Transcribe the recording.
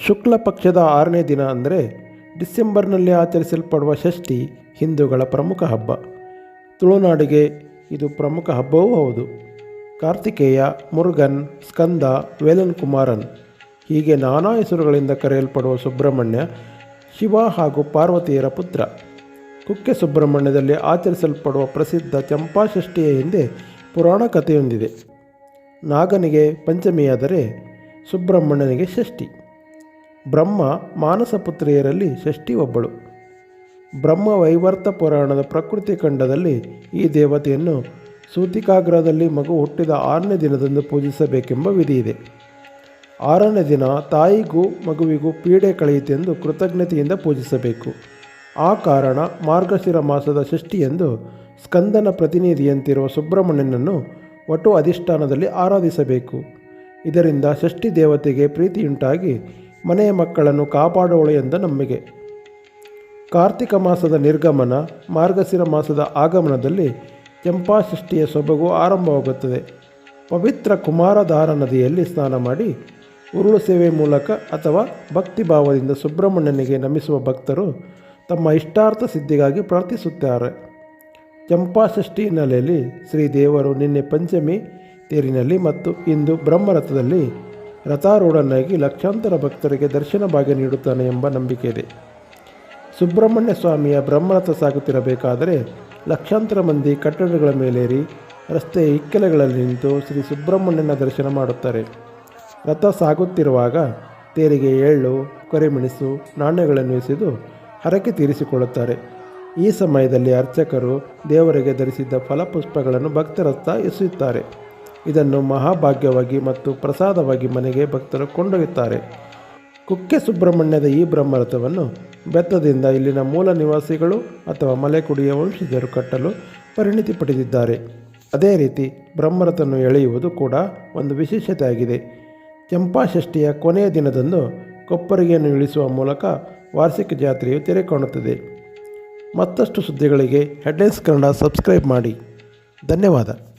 ಶುಕ್ಲ ಪಕ್ಷದ ಆರನೇ ದಿನ ಅಂದರೆ ಡಿಸೆಂಬರ್ನಲ್ಲಿ ಆಚರಿಸಲ್ಪಡುವ ಷಷ್ಠಿ ಹಿಂದೂಗಳ ಪ್ರಮುಖ ಹಬ್ಬ. ತುಳುನಾಡಿಗೆ ಇದು ಪ್ರಮುಖ ಹಬ್ಬವೂ ಹೌದು. ಕಾರ್ತಿಕೇಯ ಮುರುಗನ್ ಸ್ಕಂದ ವೇಲನ್ ಕುಮಾರನ್ ಹೀಗೆ ನಾನಾ ಹೆಸರುಗಳಿಂದ ಕರೆಯಲ್ಪಡುವ ಸುಬ್ರಹ್ಮಣ್ಯ, ಶಿವ ಹಾಗೂ ಪಾರ್ವತಿಯರ ಪುತ್ರ. ಕುಕ್ಕೆ ಸುಬ್ರಹ್ಮಣ್ಯದಲ್ಲಿ ಆಚರಿಸಲ್ಪಡುವ ಪ್ರಸಿದ್ಧ ಚಂಪಾಷಷ್ಠಿಯ ಹಿಂದೆ ಪುರಾಣ ಕಥೆಯೊಂದಿದೆ. ನಾಗನಿಗೆ ಪಂಚಮಿಯಾದರೆ ಸುಬ್ರಹ್ಮಣ್ಯನಿಗೆ ಷಷ್ಠಿ. ಬ್ರಹ್ಮ ಮಾನಸ ಪುತ್ರಿಯರಲ್ಲಿ ಷಷ್ಠಿ ಒಬ್ಬಳು ಬ್ರಹ್ಮ ವೈವರ್ತ ಪುರಾಣದ ಪ್ರಕೃತಿ ಖಂಡದಲ್ಲಿ ಈ ದೇವತೆಯನ್ನು ಸೂತಿಕಾಗ್ರಹದಲ್ಲಿ ಮಗು ಹುಟ್ಟಿದ ಆರನೇ ದಿನದಂದು ಪೂಜಿಸಬೇಕೆಂಬ ವಿಧಿ ಇದೆ ಆರನೇ ದಿನ ತಾಯಿಗೂ ಮಗುವಿಗೂ ಪೀಡೆ ಕಳೆಯಿತೆಂದು ಕೃತಜ್ಞತೆಯಿಂದ ಪೂಜಿಸಬೇಕು. ಆ ಕಾರಣ ಮಾರ್ಗಶಿರ ಮಾಸದ ಷಷ್ಠಿಯೆಂದು ಸ್ಕಂದನ ಪ್ರತಿನಿಧಿಯಂತಿರುವ ಸುಬ್ರಹ್ಮಣ್ಯನನ್ನು ಒಟ್ಟು ಅಧಿಷ್ಠಾನದಲ್ಲಿ ಆರಾಧಿಸಬೇಕು. ಇದರಿಂದ ಷಷ್ಠಿ ದೇವತೆಗೆ ಪ್ರೀತಿಯುಂಟಾಗಿ ಮನೆಯ ಮಕ್ಕಳನ್ನು ಕಾಪಾಡುವಳು ಎಂದ ನಂಬಿಕೆ ಕಾರ್ತಿಕ ಮಾಸದ ನಿರ್ಗಮನ, ಮಾರ್ಗಶಿರ ಮಾಸದ ಆಗಮನದಲ್ಲಿ ಚಂಪಾಷಷ್ಠಿಯ ಸೊಬಗು ಆರಂಭವಾಗುತ್ತದೆ. ಪವಿತ್ರ ಕುಮಾರಧಾರ ನದಿಯಲ್ಲಿ ಸ್ನಾನ ಮಾಡಿ, ಉರುಳು ಸೇವೆ ಮೂಲಕ ಅಥವಾ ಭಕ್ತಿಭಾವದಿಂದ ಸುಬ್ರಹ್ಮಣ್ಯನಿಗೆ ನಮಿಸುವ ಭಕ್ತರು ತಮ್ಮ ಇಷ್ಟಾರ್ಥ ಸಿದ್ಧಿಗಾಗಿ ಪ್ರಾರ್ಥಿಸುತ್ತಾರೆ. ಚಂಪಾಷಷ್ಠಿ ಹಿನ್ನೆಲೆಯಲ್ಲಿ ಶ್ರೀದೇವರು ನಿನ್ನೆ ಪಂಚಮಿ ತೇರಿನಲ್ಲಿ ಮತ್ತು ಇಂದು ಬ್ರಹ್ಮರಥದಲ್ಲಿ ರಥಾರೂಢನಾಗಿ ಲಕ್ಷಾಂತರ ಭಕ್ತರಿಗೆ ದರ್ಶನ ಭಾಗ್ಯ ನೀಡುತ್ತಾನೆ ಎಂಬ ನಂಬಿಕೆ ಇದೆ. ಸುಬ್ರಹ್ಮಣ್ಯ ಸ್ವಾಮಿಯ ಬ್ರಹ್ಮರಥ ಸಾಗುತ್ತಿರಬೇಕಾದರೆ ಲಕ್ಷಾಂತರ ಮಂದಿ ಕಟ್ಟಡಗಳ ಮೇಲೇರಿ ರಸ್ತೆಯ ಇಕ್ಕೆಲೆಗಳಲ್ಲಿ ನಿಂತು ಶ್ರೀ ಸುಬ್ರಹ್ಮಣ್ಯನ ದರ್ಶನ ಮಾಡುತ್ತಾರೆ. ರಥ ಸಾಗುತ್ತಿರುವಾಗ ತೇರಿಗೆ ಎಳ್ಳು, ಕರಿಮೆಣಸು, ನಾಣ್ಯಗಳನ್ನು ಎಸೆದು ಹರಕೆ ತೀರಿಸಿಕೊಳ್ಳುತ್ತಾರೆ. ಈ ಸಮಯದಲ್ಲಿ ಅರ್ಚಕರು ದೇವರಿಗೆ ಧರಿಸಿದ್ದ ಫಲಪುಷ್ಪಗಳನ್ನು ಭಕ್ತರತ್ತ ಎಸೆಯುತ್ತಾರೆ. ಇದನ್ನು ಮಹಾಭಾಗ್ಯವಾಗಿ ಮತ್ತು ಪ್ರಸಾದವಾಗಿ ಮನೆಗೆ ಭಕ್ತರು ಕೊಂಡೊಯ್ಯುತ್ತಾರೆ. ಕುಕ್ಕೆ ಸುಬ್ರಹ್ಮಣ್ಯದ ಈ ಬ್ರಹ್ಮರಥವನ್ನು ಬೆತ್ತದಿಂದ ಇಲ್ಲಿನ ಮೂಲ ನಿವಾಸಿಗಳು ಅಥವಾ ಮಲೆಕುಡಿಯ ವಂಶಜರು ಕಟ್ಟಲು ಪರಿಣಿತಿ ಪಡೆದಿದ್ದಾರೆ. ಅದೇ ರೀತಿ ಬ್ರಹ್ಮರಥನ್ನು ಎಳೆಯುವುದು ಕೂಡ ಒಂದು ವಿಶೇಷತೆಯಾಗಿದೆ. ಚಂಪಾಷಷ್ಠಿಯ ಕೊನೆಯ ದಿನದಂದು ಕೊಪ್ಪರಿಗೆಯನ್ನು ಇಳಿಸುವ ಮೂಲಕ ವಾರ್ಷಿಕ ಜಾತ್ರೆಯು ತೆರೆ ಕಾಣುತ್ತದೆ ಮತ್ತಷ್ಟು ಸುದ್ದಿಗಳಿಗೆ ಹೆಡ್ಲೈನ್ಸ್ ಕನ್ನಡ ಸಬ್ಸ್ಕ್ರೈಬ್ ಮಾಡಿ. ಧನ್ಯವಾದ.